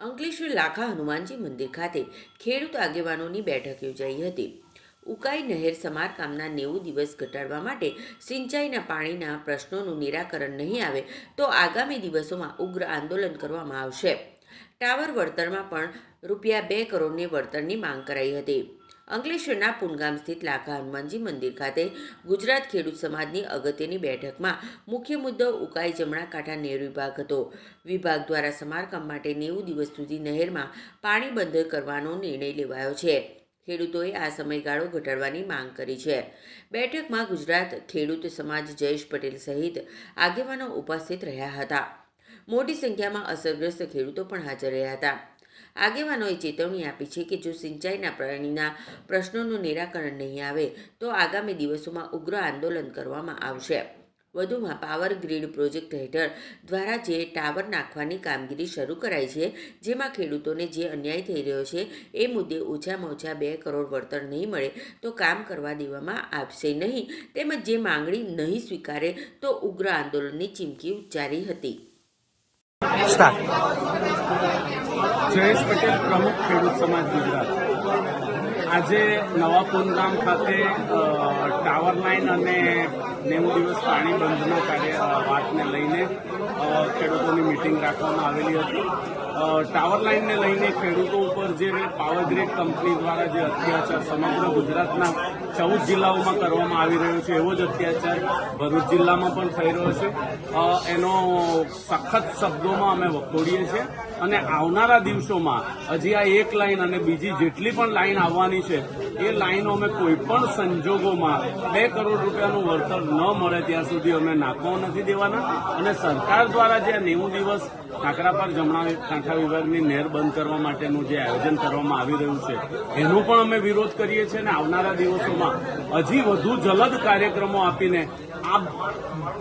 અંકલેશ્વર લાખા હનુમાનજી મંદિર ખાતે ખેડૂત આગેવાનોની બેઠક યોજાઈ હતી. ઉકાઈ નહેર સમારકામના નેવું દિવસ ઘટાડવા માટે સિંચાઈના પાણીના પ્રશ્નોનું નિરાકરણ નહીં આવે તો આગામી દિવસોમાં ઉગ્ર આંદોલન કરવામાં આવશે. ટાવર વળતરમાં પણ રૂપિયા બે કરોડની વળતરની માંગ કરાઈ હતી. અંકલેશ્વરના પુનગામ સ્થિત લાખા હનુમાનજી મંદિર ખાતે ગુજરાત ખેડૂત સમાજની અગત્યની બેઠકમાં મુખ્ય મુદ્દો ઉકાઈ જમણા કાંઠા નહેર વિભાગ હતો. વિભાગ દ્વારા સમારકામ માટે નેવું દિવસ સુધી નહેરમાં પાણી બંધ કરવાનો નિર્ણય લેવાયો છે. ખેડૂતોએ આ સમયગાળો ઘટાડવાની માંગ કરી છે. બેઠકમાં ગુજરાત ખેડૂત સમાજ જયેશ પટેલ સહિત આગેવાનો ઉપસ્થિત રહ્યા હતા. મોટી સંખ્યામાં અસરગ્રસ્ત ખેડૂતો પણ હાજર રહ્યા હતા. આગેવાનોએ ચેતવણી આપી છે કે જો સિંચાઈના પ્રાણીના પ્રશ્નોનું નિરાકરણ નહીં આવે, તો આગામી દિવસોમાં ઉગ્ર આંદોલન કરવામાં આવશે. વધુમાં, પાવર ગ્રીડ પ્રોજેક્ટ હેઠળ દ્વારા જે ટાવર નાખવાની કામગીરી શરૂ કરાઈ છે, જેમાં ખેડૂતોને જે અન્યાય થઈ રહ્યો છે, એ મુદ્દે ઓછામાં ઓછા બે કરોડ વળતર નહીં મળે, તો કામ કરવા દેવામાં આવશે નહીં, તેમજ જે માંગણી નહીં સ્વીકારે, તો ઉગ્ર આંદોલનની ચીમકી ઉચ્ચારી હતી. સ્ટાર્ટ. જયેશ પટેલ પ્રમુખ ખેડૂત સમાજ ગુજરાત. આજે નવાપુર ગામ ખાતે ટાવર લાઇન અને નેવું દિવસ પાણી બંધનો કાર્ય વાતને લઈને ખેડૂતોની મિટિંગ રાખવામાં આવેલી હતી. ટાવર લાઇનને લઈને ખેડૂતો ઉપર જે પાવર ગ્રેડ કંપની દ્વારા જે અત્યાચાર સમગ્ર ગુજરાતના ચૌદ જિલ્લાઓમાં કરવામાં આવી રહ્યો છે એવો જ અત્યાચાર ભરૂચ જિલ્લામાં પણ થઈ રહ્યો છે. એનો સખત શબ્દોમાં અમે વખોડીએ છીએ અને આવનારા દિવસોમાં હજી આ એક લાઈન અને બીજી જેટલી પણ લાઈન આવવાની છે, એ લાઇનો અમે કોઈ પણ સંજોગોમાં બે કરોડ રૂપિયાનું વળતર ન મળે ત્યાં સુધી અમે નાખવા નથી દેવાના અને સરકાર દ્વારા જે નેવું દિવસ કાંકરાપાર જમણા કાંઠા વિભાગની નહેર બંધ કરવા માટેનું જે આયોજન કરવામાં આવી રહ્યું છે, એનો પણ અમે વિરોધ કરીએ છીએ અને આવનારા દિવસોમાં હજી વધુ જલદ કાર્યક્રમો આપીને આ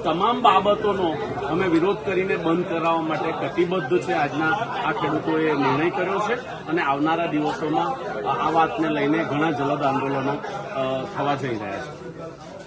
તમામ બાબતોનો અમે વિરોધ કરીને બંધ કરાવવા માટે કટિબદ્ધ છે. આજના આ ખેડૂતોએ નિર્ણય કર્યો છે અને આવનારા દિવસોમાં આ વાતને લઈને ઘણા જલદ આંદોલનો થવા જઈ રહ્યા છે.